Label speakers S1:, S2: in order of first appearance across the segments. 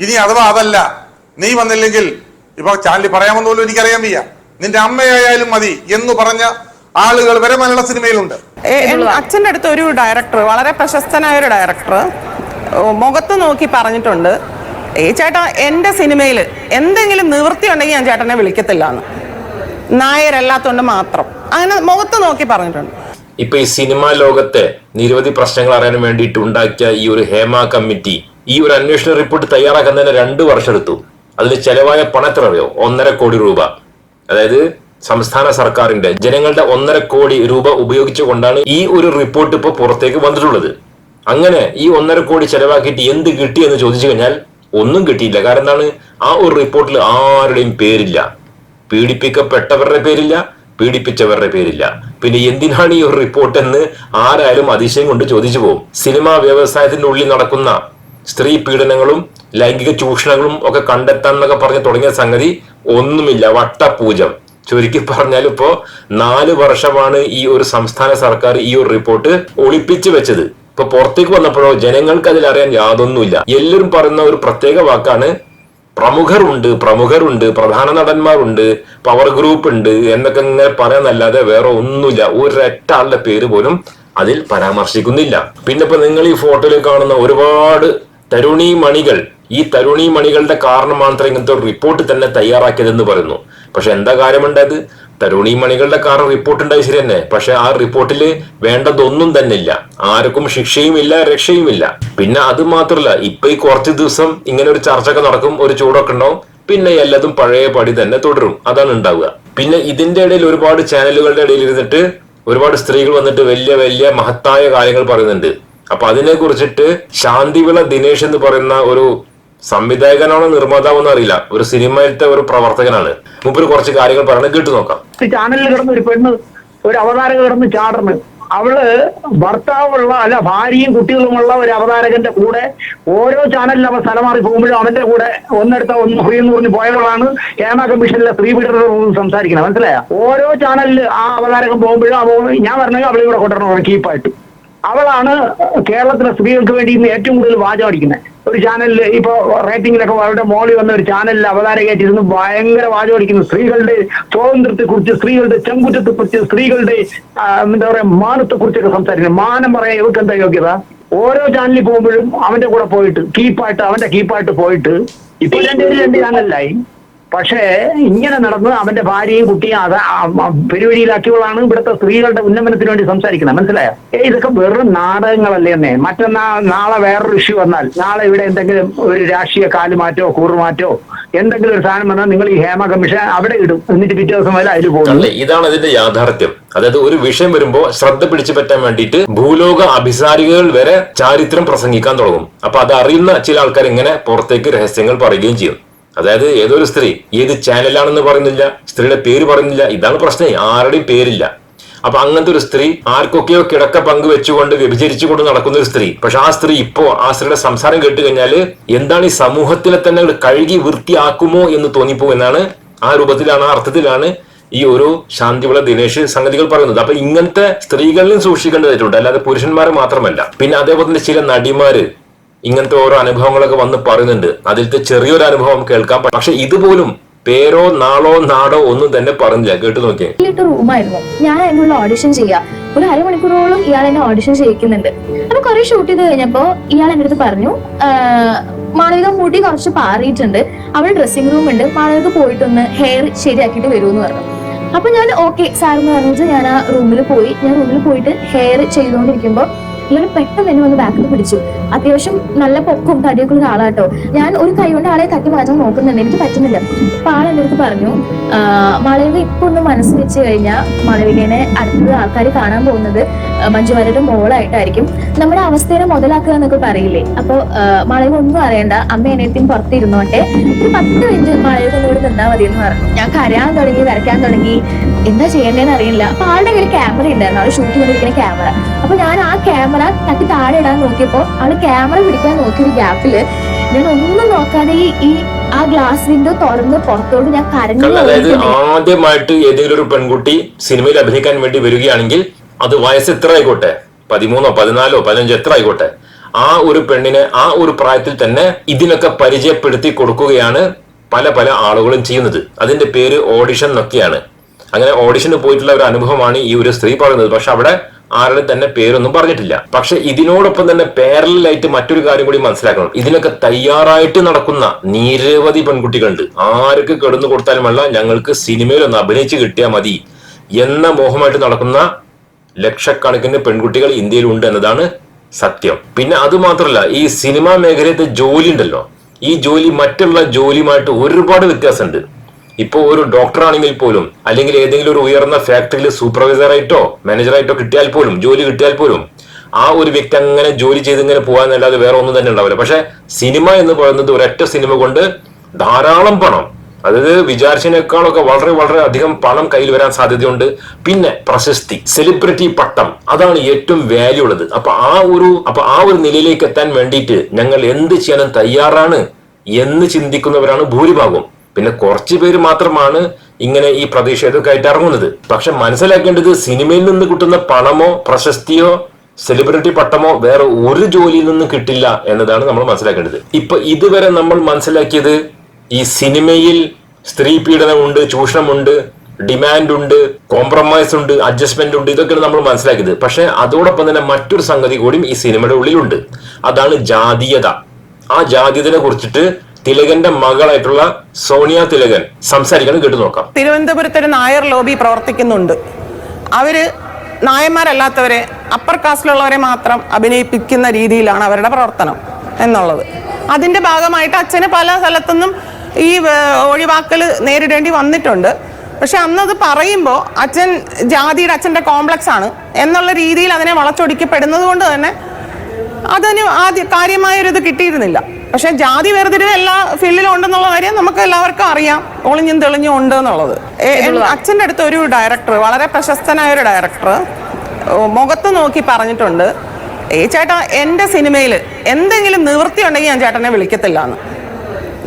S1: ഇനി അഥവാ അതല്ല നീ വന്നില്ലെങ്കിൽ ഇപ്പൊ ചാനലിൽ പറയാമെന്ന് പോലും എനിക്കറിയാൻ വയ്യ. നിന്റെ അമ്മയായാലും മതി എന്ന് പറഞ്ഞ ആളുകൾ വരെ മലയാള സിനിമയിലുണ്ട്.
S2: അച്ഛന്റെ അച്ഛന്റെ അടുത്ത് ഒരു ഡയറക്ടർ വളരെ പ്രശസ്തനായ ഒരു ഡയറക്ടർ മുഖത്ത് നോക്കി പറഞ്ഞിട്ടുണ്ട്. ഏ ചേട്ടാ എന്റെ സിനിമയിൽ എന്തെങ്കിലും നിവൃത്തി ഉണ്ടെങ്കിൽ ഞാൻ ചേട്ടനെ വിളിക്കത്തില്ല എന്ന് നായരല്ലാത്തതുകൊണ്ട് മാത്രം. അങ്ങനെ മുഖത്ത് നോക്കി പറഞ്ഞിട്ടുണ്ട്.
S3: ഇപ്പൊ ഈ സിനിമാ ലോകത്തെ നിരവധി പ്രശ്നങ്ങൾ അറിയാൻ വേണ്ടിയിട്ട് ഉണ്ടാക്കിയ ഈ ഒരു ഹേമ കമ്മിറ്റി ഈ ഒരു അന്വേഷണ റിപ്പോർട്ട് തയ്യാറാക്കുന്നതിന് രണ്ട് വർഷം എടുത്തു. അതിന് ചെലവായ പണത്രയോ ഒന്നര കോടി രൂപ. അതായത് സംസ്ഥാന സർക്കാരിന്റെ ജനങ്ങളുടെ ഒന്നര കോടി രൂപ ഉപയോഗിച്ചുകൊണ്ടാണ് ഈ ഒരു റിപ്പോർട്ട് ഇപ്പോൾ പുറത്തേക്ക് വന്നിട്ടുള്ളത്. അങ്ങനെ ഈ ഒന്നര കോടി ചെലവാക്കിയിട്ട് എന്ത് കിട്ടി എന്ന് ചോദിച്ചു കഴിഞ്ഞാൽ ഒന്നും കിട്ടിയില്ല. കാരണം എന്താണ്? ആ ഒരു റിപ്പോർട്ടിൽ ആരുടെയും പേരില്ല. പീഡിപ്പിക്കപ്പെട്ടവരുടെ പേരില്ല പീഡിപ്പിച്ചവരുടെ പേരില്ല. പിന്നെ എന്തിനാണ് ഈ ഒരു റിപ്പോർട്ട് എന്ന് ആരായാലും അതിശയം കൊണ്ട് ചോദിച്ചു പോകും. സിനിമാ വ്യവസായത്തിന്റെ ഉള്ളിൽ നടക്കുന്ന സ്ത്രീ പീഡനങ്ങളും ലൈംഗിക ചൂഷണങ്ങളും ഒക്കെ കണ്ടെത്താൻ എന്നൊക്കെ പറഞ്ഞ് തുടങ്ങിയ സംഗതി ഒന്നുമില്ല. വട്ടപൂജം. ചുരുക്കി പറഞ്ഞാൽ ഇപ്പോ നാല് വർഷമാണ് ഈ ഒരു സംസ്ഥാന സർക്കാർ ഈ ഒരു റിപ്പോർട്ട് ഒളിപ്പിച്ചു വെച്ചത്. ഇപ്പൊ പുറത്തേക്ക് വന്നപ്പോഴോ ജനങ്ങൾക്ക് അതിൽ അറിയാൻ യാതൊന്നുമില്ല. എല്ലാവരും പറയുന്ന ഒരു പ്രത്യേക വാക്കാണ് പ്രമുഖരുണ്ട് പ്രമുഖരുണ്ട് പ്രധാന നടന്മാരുണ്ട് പവർ ഗ്രൂപ്പ് ഉണ്ട് എന്നൊക്കെ ഇങ്ങനെ പറയാന്നല്ലാതെ വേറെ ഒന്നുമില്ല. ഒരൊറ്റ ആളുടെ പേര് പോലും അതിൽ പരാമർശിക്കുന്നില്ല. പിന്നെ ഇപ്പൊ നിങ്ങൾ ഈ ഫോട്ടോയിൽ കാണുന്ന ഒരുപാട് തരുണി മണികൾ ഈ തരുണി മണികളുടെ കാരണമാണ് ഇങ്ങനത്തെ ഒരു റിപ്പോർട്ട് തന്നെ തയ്യാറാക്കിയതെന്ന് പറയുന്നു. പക്ഷെ എന്താ കാര്യമുണ്ടായത് തരുണി മണികളുടെ കാരണം റിപ്പോർട്ട് ഉണ്ടായി ശരി തന്നെ പക്ഷെ ആ റിപ്പോർട്ടിൽ വേണ്ടതൊന്നും തന്നെ ഇല്ല ആർക്കും ശിക്ഷയും ഇല്ല രക്ഷയും ഇല്ല പിന്നെ അത് മാത്രമല്ല ഇപ്പൊ ഈ കുറച്ച് ദിവസം ഇങ്ങനെ ഒരു ചർച്ചയൊക്കെ നടക്കും ഒരു ചൂടൊക്കെ ഉണ്ടാവും പിന്നെ എല്ലാതും പഴയ പടി തന്നെ തുടരും. അതാണ് ഉണ്ടാവുക. പിന്നെ ഇതിന്റെ ഇടയിൽ ഒരുപാട് ചാനലുകളുടെ ഇടയിൽ ഇരുന്നിട്ട് ഒരുപാട് സ്ത്രീകൾ വന്നിട്ട് വലിയ വലിയ മഹത്തായ കാര്യങ്ങൾ പറയുന്നുണ്ട്. അപ്പൊ അതിനെ കുറിച്ചിട്ട് ശാന്തിവിള ദിനേശ് എന്ന് പറയുന്ന ഒരു സംവിധായകനാണോ നിർമ്മാതാവെന്ന് അറിയില്ല. ഒരു സിനിമയിലത്തെ ഒരു പ്രവർത്തകനാണ്. മുമ്പിൽ കുറച്ച് കാര്യങ്ങൾ പറയണത് കേട്ടു നോക്കാം.
S4: ചാനലിൽ കിടന്ന് ഒരു പെണ്ണ് ഒരു അവതാരക കിടന്ന് ചാടണ്. അവൾ ഭർത്താവുള്ള അല്ല ഭാര്യയും കുട്ടികളുമുള്ള ഒരു അവതാരകന്റെ കൂടെ ഓരോ ചാനലിൽ അവൻ സ്ഥലം മാറി പോകുമ്പോഴും അവന്റെ കൂടെ ഒന്നെടുത്ത ഒന്ന് എന്ന് പറഞ്ഞ് പോയവളാണ് കേരള കമ്മീഷനിലെ സ്ത്രീ പീഡന സംസാരിക്കുന്നത്. മനസ്സിലായ? ഓരോ ചാനലിൽ ആ അവതാരകം പോകുമ്പോഴും അവൾ ഞാൻ പറഞ്ഞത് അവളെ കൂടെ കൊണ്ടുവരണം കീപ്പായിട്ട് അവളാണ് കേരളത്തിലെ സ്ത്രീകൾക്ക് വേണ്ടി ഇന്ന് ഏറ്റവും കൂടുതൽ വാചോടിക്കുന്നത് ഒരു ചാനലിൽ ഇപ്പൊ റേറ്റിംഗിലൊക്കെ അവരുടെ മോളി വന്ന ഒരു ചാനലിൽ അവതാരകയായിട്ടിരുന്ന് ഭയങ്കര വാചോടിക്കുന്നു സ്ത്രീകളുടെ സ്വാതന്ത്ര്യത്തെ കുറിച്ച് സ്ത്രീകളുടെ ചെങ്കുറ്റത്തെ കുറിച്ച് സ്ത്രീകളുടെ എന്താ പറയാ മാനത്തെ കുറിച്ചൊക്കെ സംസാരിക്കുന്നത് മാനം പറയാൻ ഇവർക്ക് എന്താ യോഗ്യത? ഓരോ ചാനലിൽ പോകുമ്പോഴും അവന്റെ കൂടെ പോയിട്ട് കീപ്പായിട്ട് അവന്റെ കീപ്പായിട്ട് പോയിട്ട് ഇപ്പൊ രണ്ട് രണ്ട് ചാനലിലായി പക്ഷേ ഇങ്ങനെ നടന്ന് അവന്റെ ഭാര്യയും കുട്ടിയും അത് പെരുവഴിയിലാക്കിയവളാണ് ഇവിടുത്തെ സ്ത്രീകളുടെ ഉന്നമനത്തിന് വേണ്ടി സംസാരിക്കുന്നത്. മനസ്സിലായോ? ഏ ഇതൊക്കെ വെറും നാടകങ്ങളല്ലേ തന്നെ മറ്റന്നാ നാളെ വേറൊരു ഇഷ്യൂ വന്നാൽ നാളെ ഇവിടെ എന്തെങ്കിലും ഒരു രാഷ്ട്രീയ കാലുമാറ്റോ കൂറുമാറ്റോ എന്തെങ്കിലും ഒരു സാധനം വന്നാൽ നിങ്ങൾ ഈ ഹേമ കമ്മീഷൻ അവിടെ ഇടും. എന്നിട്ട് പിറ്റേ ദിവസം വരെ അതിൽ പോകും.
S3: ഇതാണ് അതിന്റെ യാഥാർത്ഥ്യം. അതായത് ഒരു വിഷയം വരുമ്പോ ശ്രദ്ധ പിടിച്ചു പറ്റാൻ വേണ്ടിയിട്ട് ഭൂലോക അഭിസാരികകൾ വരെ ചാരിത്രം പ്രസംഗിക്കാൻ തുടങ്ങും. അപ്പൊ അത് അറിയുന്ന ചില ആൾക്കാർ ഇങ്ങനെ പുറത്തേക്ക് രഹസ്യങ്ങൾ പറയുകയും ചെയ്യും. അതായത് ഏതൊരു സ്ത്രീ ഏത് ചാനലാണെന്ന് പറയുന്നില്ല സ്ത്രീയുടെ പേര് പറയുന്നില്ല ഇതാണ് പ്രശ്നം ആരുടെയും പേരില്ല. അപ്പൊ അങ്ങനത്തെ ഒരു സ്ത്രീ ആർക്കൊക്കെയോ കിടക്ക പങ്കുവെച്ചുകൊണ്ട് വ്യഭിചരിച്ചുകൊണ്ട് നടക്കുന്ന ഒരു സ്ത്രീ. പക്ഷെ ആ സ്ത്രീ ഇപ്പോ ആ സ്ത്രീയുടെ സംസാരം കേട്ട് കഴിഞ്ഞാൽ എന്താണ് ഈ സമൂഹത്തിലെ തന്നെ കഴുകി വൃത്തിയാക്കുമോ എന്ന് തോന്നിപ്പോ എന്നാണ് ആ രൂപത്തിലാണ് ആ അർത്ഥത്തിലാണ് ഈ ഒരു ശാന്തിവിള ദിനേശ് സംഗതികൾ പറയുന്നത്. അപ്പൊ ഇങ്ങനത്തെ സ്ത്രീകളിലും സൂക്ഷിക്കേണ്ടതായിട്ടുണ്ട് അല്ലാതെ പുരുഷന്മാർ മാത്രമല്ല. പിന്നെ അതേപോലെ തന്നെ ചില നടിമാര് ഇങ്ങനത്തെ ഓരോ അനുഭവങ്ങളൊക്കെ വന്ന് പറയുന്നുണ്ട്. അതിലത്തെ ചെറിയൊരു അനുഭവം കേൾക്കാം. പക്ഷെ ഇതുപോലും പേരോ നാളോ നാടോ ഒന്നും തന്നെ പറഞ്ഞില്ല. കേട്ടു നോക്കിയേ.
S5: റൂമായിരുന്നു. ഞാൻ അതിനുള്ള ഓഡിഷൻ ചെയ്യാം ഒരു അരമണിക്കൂറോളം ഇയാൾ എന്നെ ഓഡിഷൻ ചെയ്യിക്കുന്നുണ്ട്. അപ്പൊ കുറെ ഷൂട്ട് ചെയ്ത് കഴിഞ്ഞപ്പോ ഇയാൾ എന്റെ അടുത്ത് പറഞ്ഞു "ആഹ്, മാളവിക മുടി കുറച്ച് പാറിയിട്ടുണ്ട്. അവിടെ ഡ്രസ്സിംഗ് റൂം ഉണ്ട്. മാളവിക പോയിട്ടൊന്ന് ഹെയർ ശരിയാക്കിയിട്ട് വരുമെന്ന് പറഞ്ഞു. അപ്പൊ ഞാൻ ഓക്കെ സാർ എന്ന് പറഞ്ഞിട്ട് ഞാൻ ആ റൂമിൽ പോയി. ഞാൻ റൂമിൽ പോയിട്ട് ഹെയർ ചെയ്തുകൊണ്ടിരിക്കുമ്പോ ഇയാൾ പെട്ടെന്ന് എന്നെ വന്ന് ബാക്കിൽ പിടിച്ചു. അത്യാവശ്യം നല്ല പൊക്കും തടിയൊക്കെ ഉള്ള ആളാട്ടോ. ഞാൻ ഒരു കൈ കൊണ്ട് ആളെ തട്ടി മാറ്റാൻ നോക്കുന്നുണ്ട്. എനിക്ക് പറ്റുന്നില്ല. അപ്പൊ ആൾ എന്റെ അടുത്ത് പറഞ്ഞു "ആഹ്, മാളവിക ഇപ്പൊ ഒന്ന് മനസ്സ് വെച്ച് കഴിഞ്ഞാൽ മാളവികനെ അടുത്തത് ആൾക്കാർ കാണാൻ പോകുന്നത് മഞ്ജുമാരുടെ മോളായിട്ടായിരിക്കും. നമ്മുടെ അവസ്ഥയെ മുതലാക്കുക എന്നൊക്കെ പറയില്ലേ? അപ്പൊ മാളവിക ഒന്നും അറിയണ്ട. അമ്മ എന്നെത്തിയും പുറത്തിരുന്നോട്ടെ. ഒരു പത്ത് മിനിറ്റ് മാളവിക കൂടെ നിന്നാ മതി എന്ന് പറഞ്ഞു. ഞാൻ കരയാൻ തുടങ്ങി വരയ്ക്കാൻ തുടങ്ങി. എന്താ ചെയ്യേണ്ടതെന്ന് അറിയില്ല. അപ്പൊ ആളുടെ കയ്യിൽ ക്യാമറ ഉണ്ടായിരുന്നു ആൾ ഷൂട്ട് ചെയ്തിരിക്കുന്ന ക്യാമറ അപ്പൊ ഞാൻ ആ ക്യാമറ തട്ടി താഴെ ഇടാൻ നോക്കിയപ്പോ ആൾ ക്യാമറ പിടിക്കാൻ നോക്കിയൊരു ഗ്യാപ്പിൽ ഞാൻ ഒന്നും നോക്കാതെ ഈ ആ ഗ്ലാസ് വിൻഡോ തുറന്ന് പുറത്തോട്ട് ഞാൻ കരഞ്ഞു
S3: അതായത്. ആദ്യമായിട്ട് ഏതെങ്കിലും ഒരു പെൺകുട്ടി സിനിമയിൽ അഭിനയിക്കാൻ വേണ്ടി വരികയാണെങ്കിൽ അത് വയസ്സ് എത്ര ആയിക്കോട്ടെ? പതിമൂന്നോ പതിനാലോ പതിനഞ്ചോ എത്ര ആയിക്കോട്ടെ? ആ ഒരു പെണ്ണിനെ ആ ഒരു പ്രായത്തിൽ തന്നെ ഇതിനൊക്കെ പരിചയപ്പെടുത്തി കൊടുക്കുകയാണ് പല പല ആളുകളും ചെയ്യുന്നത്. അതിന്റെ പേര് ഓഡിഷൻ എന്നൊക്കെയാണ്. അങ്ങനെ ഓഡിഷന് പോയിട്ടുള്ള ഒരു അനുഭവമാണ് ഈ ഒരു സ്ത്രീ പറയുന്നത്. പക്ഷെ അവിടെ ആരുടെ തന്നെ പേരൊന്നും പറഞ്ഞിട്ടില്ല. പക്ഷെ ഇതിനോടൊപ്പം തന്നെ പാരലായിട്ട് മറ്റൊരു കാര്യം കൂടി മനസ്സിലാക്കണം. ഇതിനൊക്കെ തയ്യാറായിട്ട് നടക്കുന്ന നിരവധി പെൺകുട്ടികളുണ്ട്. ആർക്ക് കെടുന്നു കൊടുത്താലും കൊടുത്താലുമല്ല ഞങ്ങൾക്ക് സിനിമയിൽ ഒന്ന് അഭിനയിച്ച് കിട്ടിയാൽ മതി എന്ന മോഹമായിട്ട് നടക്കുന്ന ലക്ഷക്കണക്കിന് പെൺകുട്ടികൾ ഇന്ത്യയിലുണ്ട് എന്നതാണ് സത്യം. പിന്നെ അത് മാത്രമല്ല ഈ സിനിമാ മേഖലയത്തെ ജോലി ഉണ്ടല്ലോ. ഈ ജോലി മറ്റുള്ള ജോലിയുമായിട്ട് ഒരുപാട് വ്യത്യാസമുണ്ട്. ഇപ്പോ ഒരു ഡോക്ടർ ആണെങ്കിൽ പോലും അല്ലെങ്കിൽ ഏതെങ്കിലും ഒരു ഉയർന്ന ഫാക്ടറിയിൽ സൂപ്പർവൈസറായിട്ടോ മാനേജറായിട്ടോ കിട്ടിയാൽ പോലും ജോലി കിട്ടിയാൽ പോലും ആ ഒരു വ്യക്തി അങ്ങനെ ജോലി ചെയ്ത് ഇങ്ങനെ പോകാന്നല്ലാതെ വേറെ ഒന്നും തന്നെ ഉണ്ടാവില്ല. പക്ഷെ സിനിമ എന്ന് പറയുന്നത് ഒരൊറ്റ സിനിമ കൊണ്ട് ധാരാളം പണം. അതായത് വിചാരിച്ചതിനേക്കാളൊക്കെ വളരെ വളരെ അധികം പണം കയ്യിൽ വരാൻ സാധ്യതയുണ്ട്. പിന്നെ പ്രശസ്തി സെലിബ്രിറ്റി പട്ടം അതാണ് ഏറ്റവും വാല്യൂ ഉള്ളത്. അപ്പൊ ആ ഒരു അപ്പൊ ആ ഒരു നിലയിലേക്ക് എത്താൻ വേണ്ടിയിട്ട് ഞങ്ങൾ എന്ത് ചെയ്യാനും തയ്യാറാണ് എന്ന് ചിന്തിക്കുന്നവരാണ് ഭൂരിഭാഗം പിന്നെ കുറച്ച് പേര് മാത്രമാണ് ഇങ്ങനെ ഈ പ്രതിഷേധമൊക്കെ ഇറങ്ങുന്നത്. പക്ഷെ മനസ്സിലാക്കേണ്ടത് സിനിമയിൽ നിന്ന് കിട്ടുന്ന പണമോ പ്രശസ്തിയോ സെലിബ്രിറ്റി പട്ടമോ വേറെ ഒരു ജോലിയിൽ നിന്നും കിട്ടില്ല എന്നതാണ് നമ്മൾ മനസ്സിലാക്കേണ്ടത്. ഇപ്പൊ ഇതുവരെ നമ്മൾ മനസ്സിലാക്കിയത് ഈ സിനിമയിൽ സ്ത്രീ പീഡനമുണ്ട് ചൂഷണമുണ്ട് ഡിമാൻഡ് ഉണ്ട് കോംപ്രമൈസ് ഉണ്ട് അഡ്ജസ്റ്റ്മെന്റ് ഉണ്ട് ഇതൊക്കെയാണ് നമ്മൾ മനസ്സിലാക്കിയത്. പക്ഷെ അതോടൊപ്പം തന്നെ മറ്റൊരു സംഗതി കൂടിയും ഈ സിനിമയുടെ ഉള്ളിലുണ്ട്. അതാണ് ജാതീയത. ആ ജാതീയതയെ കുറിച്ചിട്ട് തിലകന്റെ മകളായിട്ടുള്ള സോണിയ തിലകൻ സംസാരിക്കണം കേട്ടു നോക്കാം.
S2: തിരുവനന്തപുരത്ത് ഒരു നായർ ലോബി പ്രവർത്തിക്കുന്നുണ്ട്. അവർ നായന്മാരല്ലാത്തവരെ അപ്പർ കാസ്റ്റിലുള്ളവരെ മാത്രം അഭിനയിപ്പിക്കുന്ന രീതിയിലാണ് അവരുടെ പ്രവർത്തനം എന്നുള്ളത്. അതിന്റെ ഭാഗമായിട്ട് അച്ഛന് പല സ്ഥലത്തുനിന്നും ഈ ഒഴിവാക്കൽ നേരിടേണ്ടി വന്നിട്ടുണ്ട്. പക്ഷെ അന്നത് പറയുമ്പോൾ അച്ഛൻ ജാതിയുടെ അച്ഛന്റെ കോംപ്ലക്സ് ആണ് എന്നുള്ള രീതിയിൽ അതിനെ വളച്ചൊടിക്കപ്പെടുന്നത് കൊണ്ട് തന്നെ അതിന് ആദ്യ കാര്യമായൊരിത് കിട്ടിയിരുന്നില്ല. പക്ഷെ ജാതി വേർതിരിവ് എല്ലാ ഫീൽഡിലും ഉണ്ടെന്നുള്ള കാര്യം നമുക്ക് എല്ലാവർക്കും അറിയാം. ഒളിഞ്ഞും തെളിഞ്ഞും ഉണ്ട് എന്നുള്ളത്. അച്ഛന്റെ അടുത്ത് ഒരു ഡയറക്ടർ വളരെ പ്രശസ്തനായ ഒരു ഡയറക്ടർ മുഖത്ത് നോക്കി പറഞ്ഞിട്ടുണ്ട്. ഏ ചേട്ടാ എന്റെ സിനിമയിൽ എന്തെങ്കിലും നിവൃത്തി ഉണ്ടെങ്കിൽ ഞാൻ ചേട്ടനെ വിളിക്കത്തില്ല എന്ന്.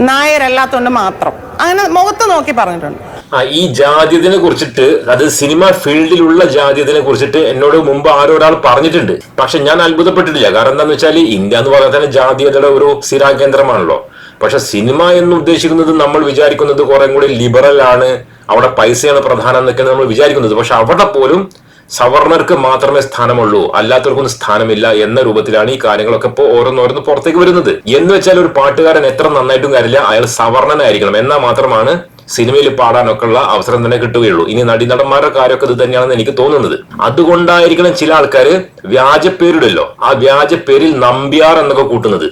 S2: നായരല്ലാത്തതുകൊണ്ട് മാത്രം. അങ്ങനെ മുഖത്ത് നോക്കി പറഞ്ഞിട്ടുണ്ട്.
S3: ഈ ജാതിയതിനെ കുറിച്ചിട്ട് അത് സിനിമ ഫീൽഡിലുള്ള ജാതിയതിനെ കുറിച്ചിട്ട് എന്നോട് മുമ്പ് ആരോ ഒരാൾ പറഞ്ഞിട്ടുണ്ട്. പക്ഷെ ഞാൻ അത്ഭുതപ്പെട്ടിട്ടില്ല. കാരണം എന്താന്ന് വെച്ചാൽ ഇന്ത്യ എന്ന് പറഞ്ഞാൽ തന്നെ ജാതീയതയുടെ ഒരു സ്ഥിരാകേന്ദ്രമാണല്ലോ പക്ഷെ സിനിമ എന്ന് ഉദ്ദേശിക്കുന്നത് നമ്മൾ വിചാരിക്കുന്നത് കുറെ കൂടി ലിബറൽ ആണ്. അവിടെ പൈസയാണ് പ്രധാനം എന്നൊക്കെയാണ് നമ്മൾ വിചാരിക്കുന്നത്. പക്ഷെ അവിടെ പോലും സവർണർക്ക് മാത്രമേ സ്ഥാനമുള്ളൂ. അല്ലാത്തവർക്കൊന്നും സ്ഥാനമില്ല എന്ന രൂപത്തിലാണ് ഈ കാര്യങ്ങളൊക്കെ ഇപ്പോൾ ഓരോന്നോരോന്ന് പുറത്തേക്ക് വരുന്നത്. എന്ന് വെച്ചാൽ ഒരു പാട്ടുകാരൻ എത്ര നന്നായിട്ടും കാര്യമില്ല. അയാൾ സവർണനായിരിക്കണം. എന്നാൽ മാത്രമാണ് സിനിമയിൽ പാടാനൊക്കെ ഉള്ള അവസരം തന്നെ കിട്ടുകയുള്ളൂ. ഇനി നടീനടന്മാരുടെ കാര്യമൊക്കെ ഇത് തന്നെയാണെന്ന് എനിക്ക് തോന്നുന്നത്. അതുകൊണ്ടായിരിക്കണം ചില ആൾക്കാർ വ്യാജ പേരിടല്ലോ. ആ വ്യാജ പേരിൽ നമ്പ്യാർ എന്നൊക്കെ കൂട്ടുന്നത്.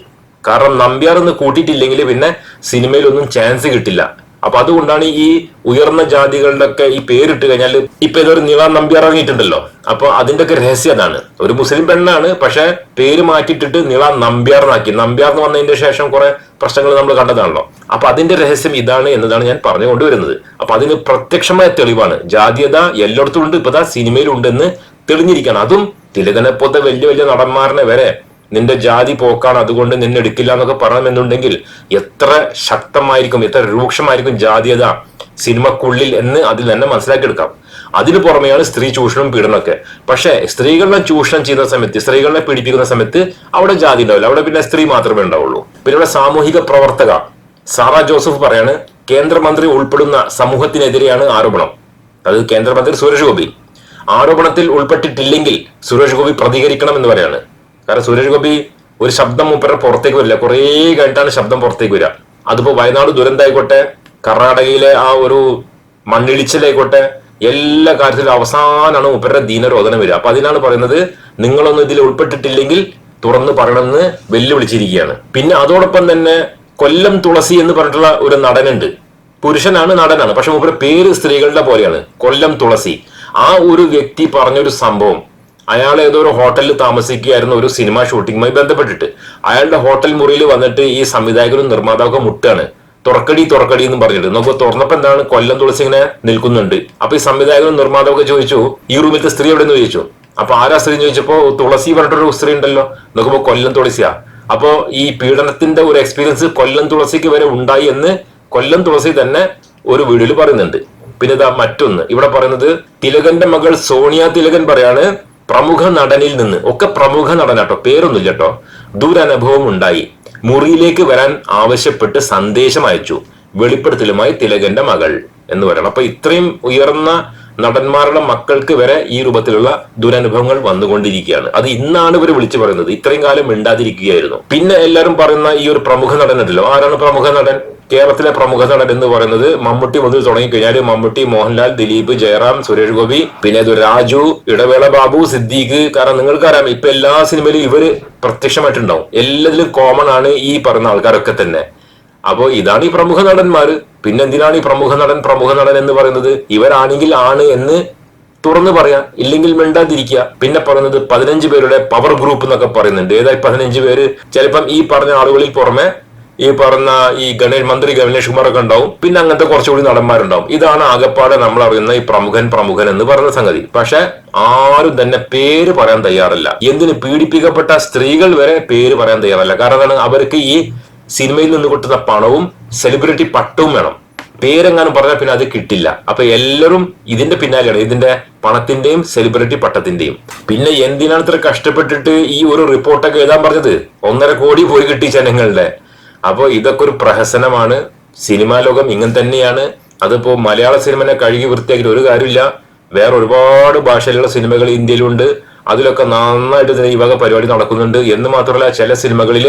S3: കാരണം നമ്പ്യാർ എന്ന് കൂട്ടിയിട്ടില്ലെങ്കിൽ പിന്നെ സിനിമയിലൊന്നും ചാൻസ് കിട്ടില്ല. അപ്പൊ അതുകൊണ്ടാണ് ഈ ഉയർന്ന ജാതികളുടെ ഒക്കെ ഈ പേരിട്ട് കഴിഞ്ഞാൽ ഇപ്പൊ ഇതൊരു നിള നമ്പ്യാർ ഇറങ്ങിയിട്ടുണ്ടല്ലോ. അപ്പൊ അതിന്റെ ഒക്കെ രഹസ്യം അതാണ്. ഒരു മുസ്ലിം പെണ്ണാണ് പക്ഷെ പേര് മാറ്റിയിട്ടിട്ട് നിള നമ്പ്യാറിനാക്കി. നമ്പ്യാർ എന്ന് വന്നതിന്റെ ശേഷം കുറെ പ്രശ്നങ്ങൾ നമ്മൾ കണ്ടതാണല്ലോ. അപ്പൊ അതിന്റെ രഹസ്യം ഇതാണ് എന്നതാണ് ഞാൻ പറഞ്ഞു കൊണ്ടുവരുന്നത് അപ്പൊ അതിന് പ്രത്യക്ഷമായ തെളിവാണ്. ജാതീയത എല്ലായിടത്തും ഉണ്ട് ഇപ്പൊ സിനിമയിലുണ്ടെന്ന് തെളിഞ്ഞിരിക്കണം. അതും തിലകനെ പോലത്തെ വലിയ വലിയ നടന്മാരനെ വരെ നിന്റെ ജാതി പോക്കാണ് അതുകൊണ്ട് നിന്നെ എടുക്കില്ല എന്നൊക്കെ പറയണമെന്നുണ്ടെങ്കിൽ എത്ര ശക്തമായിരിക്കും എത്ര രൂക്ഷമായിരിക്കും ജാതീയത സിനിമക്കുള്ളിൽ എന്ന് അതിൽ തന്നെ മനസ്സിലാക്കിയെടുക്കാം. അതിന് പുറമെയാണ് സ്ത്രീ ചൂഷണവും പീഡനമൊക്കെ പക്ഷേ സ്ത്രീകളെ ചൂഷണം ചെയ്യുന്ന സമയത്ത് സ്ത്രീകളെ പീഡിപ്പിക്കുന്ന സമയത്ത് അവിടെ ജാതി ഉണ്ടാവില്ല. അവിടെ പിന്നെ സ്ത്രീ മാത്രമേ ഉണ്ടാവുള്ളൂ. പിന്നെ ഇവിടെ സാമൂഹിക പ്രവർത്തക സാറ ജോസഫ് പറയാണ് കേന്ദ്രമന്ത്രി ഉൾപ്പെടുന്ന സമൂഹത്തിനെതിരെയാണ് ആരോപണം. അത് കേന്ദ്രമന്ത്രി സുരേഷ് ഗോപി. ആരോപണത്തിൽ ഉൾപ്പെട്ടിട്ടില്ലെങ്കിൽ സുരേഷ് ഗോപി പ്രതികരിക്കണം എന്ന് പറയാണ്. കാരണം സുരേഷ് ഗോപി ഒരു ശബ്ദം മൂപ്പരുടെ പുറത്തേക്ക് വരില്ല. കുറേ കഴിഞ്ഞിട്ടാണ് ശബ്ദം പുറത്തേക്ക് വരിക. അതിപ്പോ വയനാട് ദുരന്തമായിക്കോട്ടെ കർണാടകയിലെ ആ ഒരു മണ്ണിടിച്ചിലായിക്കോട്ടെ എല്ലാ കാര്യത്തിലും അവസാനമാണ് മൂപ്പരുടെ ദീനരോധനം വരിക. അപ്പൊ അതിനാണ് പറയുന്നത് നിങ്ങളൊന്നും ഇതിൽ ഉൾപ്പെട്ടിട്ടില്ലെങ്കിൽ തുറന്ന് പറയണമെന്ന് വെല്ലുവിളിച്ചിരിക്കുകയാണ്. പിന്നെ അതോടൊപ്പം തന്നെ കൊല്ലം തുളസി എന്ന് പറഞ്ഞിട്ടുള്ള ഒരു നടനുണ്ട്. പുരുഷനാണ് നടനാണ് പക്ഷെ മൂപ്പരുടെ പേര് സ്ത്രീകളുടെ പോലെയാണ് കൊല്ലം തുളസി. ആ ഒരു വ്യക്തി പറഞ്ഞൊരു സംഭവം അയാൾ ഏതോ ഒരു ഹോട്ടലിൽ താമസിക്കുകയായിരുന്നു ഒരു സിനിമ ഷൂട്ടിങ്ങുമായി ബന്ധപ്പെട്ടിട്ട്. അയാളുടെ ഹോട്ടൽ മുറിയിൽ വന്നിട്ട് ഈ സംവിധായകനും നിർമ്മാതാവൊക്കെ മുട്ടാണ്. തുറക്കടി തുറക്കടി എന്ന് പറഞ്ഞിട്ട്. നമുക്ക് തുറന്നപ്പോ എന്താണ്? കൊല്ലം തുളസി ഇങ്ങനെ നിൽക്കുന്നുണ്ട്. അപ്പൊ ഈ സംവിധായകനും നിർമ്മാതാവൊക്കെ ചോദിച്ചു ഈ റൂമിലത്തെ സ്ത്രീ എവിടെ നിന്ന് ചോദിച്ചു. അപ്പൊ ആരാ സ്ത്രീ ചോദിച്ചപ്പോ തുളസി പറഞ്ഞിട്ടൊരു സ്ത്രീ ഉണ്ടല്ലോ. നോക്കുമ്പോ കൊല്ലം തുളസിയാ. അപ്പോ ഈ പീഡനത്തിന്റെ ഒരു എക്സ്പീരിയൻസ് കൊല്ലം തുളസിക്ക് വരെ ഉണ്ടായി എന്ന് കൊല്ലം തുളസി തന്നെ ഒരു വീഡിയോയിൽ പറയുന്നുണ്ട്. പിന്നെ ഇതാ മറ്റൊന്ന്. ഇവിടെ പറയുന്നത് തിലകന്റെ മകൾ സോണിയ തിലകൻ പറയാണ്. പ്രമുഖ നടനിൽ നിന്ന് ഒക്കെ പ്രമുഖ നടനാട്ടോ പേരൊന്നുമില്ല കേട്ടോ ദുരനുഭവം ഉണ്ടായി മുറിയിലേക്ക് വരാൻ ആവശ്യപ്പെട്ട് സന്ദേശം അയച്ചു. വെളിപ്പെടുത്തലുമായി തിലകന്റെ മകൾ എന്ന് പറയണം. അപ്പൊ ഇത്രയും ഉയർന്ന നടന്മാരുടെ മക്കൾക്ക് വരെ ഈ രൂപത്തിലുള്ള ദുരനുഭവങ്ങൾ വന്നുകൊണ്ടിരിക്കുകയാണ്. അത് ഇന്നാണ് ഇവർ വിളിച്ചു പറയുന്നത്. ഇത്രയും കാലം മിണ്ടാതിരിക്കുകയായിരുന്നു. പിന്നെ എല്ലാവരും പറയുന്ന ഈ ഒരു പ്രമുഖ നടനുണ്ടല്ലോ ആരാണ് പ്രമുഖ നടൻ? കേരളത്തിലെ പ്രമുഖ നടൻ എന്ന് പറയുന്നത് മമ്മൂട്ടി മുതൽ തുടങ്ങിക്കഴിഞ്ഞാൽ മമ്മൂട്ടി മോഹൻലാൽ ദിലീപ് ജയറാം സുരേഷ് ഗോപി പിന്നെ രാജു ഇടവേള ബാബു സിദ്ദീഖ്. കാരണം നിങ്ങൾക്കറിയാം ഇപ്പൊ എല്ലാ സിനിമയിലും ഇവർ പ്രത്യക്ഷമായിട്ടുണ്ടാവും. എല്ലാത്തിലും കോമൺ ആണ് ഈ പറയുന്ന ആൾക്കാരൊക്കെ തന്നെ. അപ്പോ ഇതാണ് ഈ പ്രമുഖ നടന്മാര്. പിന്നെ എന്തിനാണ് ഈ പ്രമുഖ നടൻ പ്രമുഖ നടൻ എന്ന് പറയുന്നത്? ഇവരാണെങ്കിൽ ആണ് എന്ന് തുറന്നു പറയാം. ഇല്ലെങ്കിൽ മിണ്ടാതിരിക്കുക. പിന്നെ പറയുന്നത് പതിനഞ്ച് പേരുടെ പവർ ഗ്രൂപ്പ് എന്നൊക്കെ പറയുന്നുണ്ട്. ഏതായി പതിനഞ്ച് പേര്. ചിലപ്പം ഈ പറഞ്ഞ ആളുകളിൽ പുറമെ ഈ പറഞ്ഞ ഈ ഗണേഷ് മന്ത്രി ഗണേഷ് കുമാർ ഒക്കെ ഉണ്ടാവും. പിന്നെ അങ്ങനത്തെ കുറച്ചുകൂടി നടന്മാരുണ്ടാവും. ഇതാണ് ആകപ്പാടെ നമ്മൾ അറിയുന്ന ഈ പ്രമുഖൻ പ്രമുഖൻ എന്ന് പറയുന്ന സംഗതി. പക്ഷെ ആരും തന്നെ പേര് പറയാൻ തയ്യാറല്ല. എന്തിനു പീഡിപ്പിക്കപ്പെട്ട സ്ത്രീകൾ വരെ പേര് പറയാൻ തയ്യാറല്ല. കാരണം അവർക്ക് ഈ സിനിമയിൽ നിന്ന് കിട്ടുന്ന പണവും സെലിബ്രിറ്റി പട്ടവും വേണം. പേരെങ്ങാനും പറഞ്ഞാൽ പിന്നെ അത് കിട്ടില്ല. അപ്പൊ എല്ലാവരും ഇതിന്റെ പിന്നാലെയാണ്. ഇതിന്റെ പണത്തിന്റെയും സെലിബ്രിറ്റി പട്ടത്തിന്റെയും. പിന്നെ എന്തിനാണ് ഇത്ര കഷ്ടപ്പെട്ടിട്ട് ഈ ഒരു റിപ്പോർട്ടൊക്കെ എഴുതാൻ പറഞ്ഞത്? ഒന്നര കോടി പോയി കിട്ടി ജനങ്ങളുടെ. അപ്പോ ഇതൊക്കെ ഒരു പ്രഹസനമാണ്. സിനിമാ ലോകം ഇങ്ങനെ തന്നെയാണ്. അതിപ്പോ മലയാള സിനിമനെ കഴുകി വൃത്തിയാക്കി ഒരു കാര്യമില്ല. വേറെ ഒരുപാട് ഭാഷയിലുള്ള സിനിമകൾ ഇന്ത്യയിലുണ്ട്. അതിലൊക്കെ നന്നായിട്ട് ഈ വക പരിപാടി നടക്കുന്നുണ്ട്. എന്ന് മാത്രമല്ല ചില സിനിമകളിൽ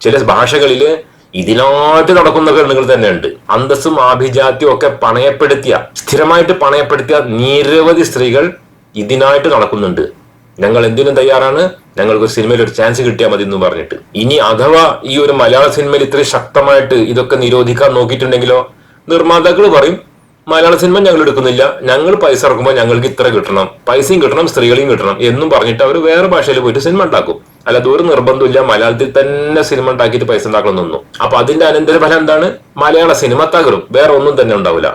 S3: ചില ഭാഷകളിൽ ഇതിനായിട്ട് നടക്കുന്ന പെണ്ണുങ്ങൾ തന്നെ ഉണ്ട് അന്തസ്സും ആഭിജാത്യവും ഒക്കെ പണയപ്പെടുത്തിയ സ്ഥിരമായിട്ട് പണയപ്പെടുത്തിയ നിരവധി സ്ത്രീകൾ ഇതിനായിട്ട് നടക്കുന്നുണ്ട്. ഞങ്ങൾ എന്തിനും തയ്യാറാണ്. ഞങ്ങൾക്ക് ഒരു സിനിമയിൽ ഒരു ചാൻസ് കിട്ടിയാൽ മതി എന്ന് പറഞ്ഞിട്ട്. ഇനി അഥവാ ഈ ഒരു മലയാള സിനിമയിൽ ഇത്രയും ശക്തമായിട്ട് ഇതൊക്കെ നിരോധിക്കാൻ നോക്കിയിട്ടുണ്ടെങ്കിലോ നിർമ്മാതാക്കൾ പറയും മലയാള സിനിമ ഞങ്ങൾ എടുക്കുന്നില്ല. ഞങ്ങൾ പൈസ ഇറക്കുമ്പോൾ ഞങ്ങൾക്ക് ഇത്ര കിട്ടണം. പൈസയും കിട്ടണം സ്ത്രീകളെയും കിട്ടണം എന്നും പറഞ്ഞിട്ട് അവർ വേറെ ഭാഷയിൽ പോയിട്ട് സിനിമ ഉണ്ടാക്കും. അല്ലാതെ ഒരു നിർബന്ധമില്ല മലയാളത്തിൽ തന്നെ സിനിമ ഉണ്ടാക്കിയിട്ട് പൈസ ഉണ്ടാക്കണം എന്നൊന്നും അപ്പൊ അതിന്റെ അനന്തരഫലം എന്താണ്? മലയാള സിനിമ തകരും. വേറെ ഒന്നും തന്നെ ഉണ്ടാവില്ല.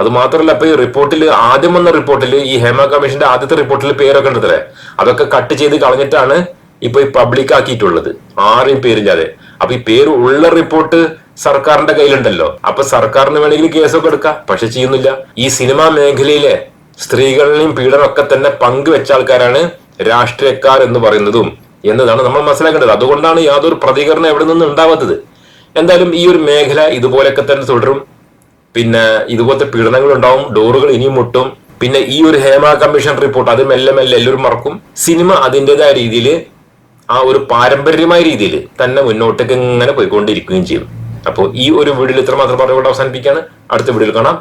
S3: അത് മാത്രമല്ല ഇപ്പൊ ഈ റിപ്പോർട്ടിൽ ആദ്യം വന്ന റിപ്പോർട്ടിൽ ഈ ഹേമ കമ്മീഷന്റെ ആദ്യത്തെ റിപ്പോർട്ടിൽ പേരൊക്കെ ഉണ്ടല്ലേ അതൊക്കെ കട്ട് ചെയ്ത് കളഞ്ഞിട്ടാണ് ഇപ്പൊ ഈ പബ്ലിക് ആക്കിയിട്ടുള്ളത്. ആരെയും പേരില്ലാതെ. അപ്പൊ ഈ പേര് ഉള്ള റിപ്പോർട്ട് സർക്കാരിന്റെ കയ്യിലുണ്ടല്ലോ. അപ്പൊ സർക്കാരിന് വേണമെങ്കിൽ കേസൊക്കെ എടുക്കാം പക്ഷെ ചെയ്യുന്നില്ല. ഈ സിനിമാ മേഖലയിലെ സ്ത്രീകളിലെയും പീഡനമൊക്കെ തന്നെ പങ്കുവെച്ച ആൾക്കാരാണ് രാഷ്ട്രീയക്കാർ എന്ന് പറയുന്നതും എന്നതാണ് നമ്മൾ മനസ്സിലാക്കേണ്ടത്. അതുകൊണ്ടാണ് യാതൊരു പ്രതികരണം എവിടെ നിന്നും ഉണ്ടാവാത്തത്. എന്തായാലും ഈ ഒരു മേഖല ഇതുപോലെയൊക്കെ തന്നെ തുടരും. പിന്നെ ഇതുപോലത്തെ പീഡനങ്ങൾ ഉണ്ടാവും ഡോറുകൾ ഇനിയും മുട്ടും. പിന്നെ ഈ ഒരു ഹേമ കമ്മീഷൻ റിപ്പോർട്ട് അത് മെല്ലെ മെല്ലെ എല്ലാവരും മറക്കും. സിനിമ അതിന്റെതായ രീതിയിൽ ആ ഒരു പാരമ്പര്യമായ രീതിയിൽ തന്നെ മുന്നോട്ടേക്ക് ഇങ്ങനെ പോയിക്കൊണ്ടിരിക്കുകയും ചെയ്യും. അപ്പോൾ ഈ ഒരു വീഡിയോയിൽ ഇത്രമാത്രം പറഞ്ഞുകൊണ്ട് അവസാനിപ്പിക്കുകയാണ്. അടുത്ത വീഡിയോയിൽ കാണാം.